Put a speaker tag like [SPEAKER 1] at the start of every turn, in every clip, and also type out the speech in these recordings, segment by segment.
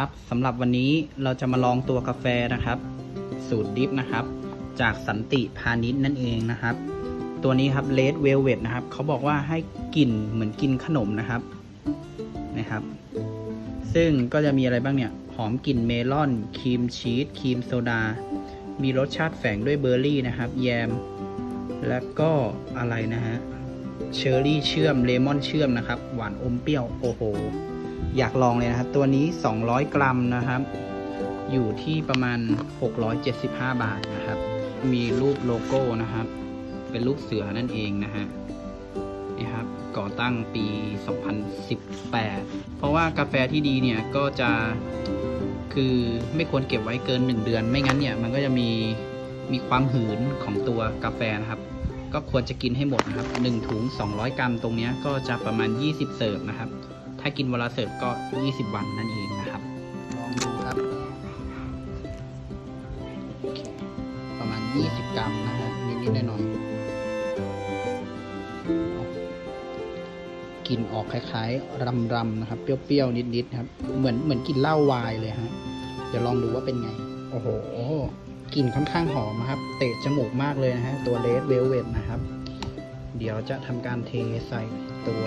[SPEAKER 1] ครับสำหรับวันนี้เราจะมาลองตัวกาแฟนะครับ สูตรดิฟนะครับ จากสันติพาณิชย์นั่นเองนะครับ ตัวนี้ครับเลดเวลเวดนะครับเขาบอกว่าให้กลิ่นเหมือนกินขนมนะครับนะครับ ซึ่งก็จะมีอะไรบ้างเนี่ย หอมกลิ่นเมลอนครีมชีสครีมโซดา มีรสชาติแฝงด้วยเบอร์รี่นะครับ แยม และก็อะไรนะฮะเชอร์รี่เชื่อมเลมอนเชื่อมนะครับ หวานอมเปรี้ยวโอ้โห อยากลองเลยนะครับ ตัวนี้ 200 กรัมนะครับ อยู่ที่ประมาณ 675 บาทนะครับ มีรูปโลโก้นะครับ เป็นรูปเสือนั่นเองนะฮะนี่ครับก่อตั้งปี 2018 เพราะว่ากาแฟที่ดีเนี่ยก็จะคือไม่ควรเก็บไว้เกิน 1 เดือน ไม่งั้นเนี่ยมันก็จะมีมีความหืนของตัวกาแฟนะครับ ก็ควรจะกินให้หมดนะครับ 1 ถุง 200 กรัมตรงนี้ก็จะประมาณ 20 เสิร์ฟนะครับ ถ้ากินวันละเสิร์ฟก็ 20 วันนั่นเองนะครับ ลองดูครับโอเคประมาณ 20 กรัมนะฮะนิดๆหน่อยๆกลิ่นออกคล้ายๆรำๆนะครับ เปรี้ยวๆนิดๆนะครับ เหมือนเหมือนกินเหล้าวายเลยฮะ เดี๋ยวลองดูว่าเป็นไง โอ้โหกลิ่นค่อนข้างหอมนะครับ เตะจมูกมากเลยนะฮะ ตัวเลดเวลเวตนะครับ เดี๋ยวจะทำการเทใส่ตัว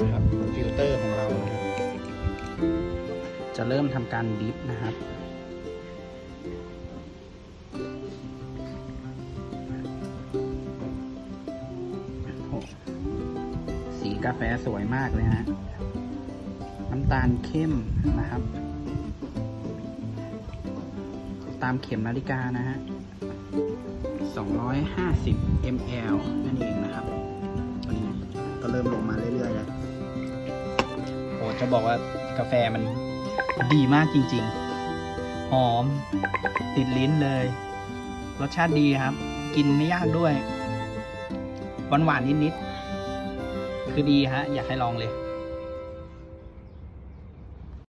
[SPEAKER 1] นะครับฟิลเตอร์ของเรานะครับจะเริ่มทำการดิฟนะครับโอ้สีกาแฟสวยมากเลยฮะน้ำตาลเข้มนะครับ ตามเข็มนาฬิกานะฮะ250 ml นั่นเองนะ จะบอกว่ากาแฟมันดีมากจริง ๆ หอม ติดลิ้นเลย รสชาติดีครับ กินไม่ยากด้วยหวานๆนิดๆคือดีฮะ อยากให้ลองเลย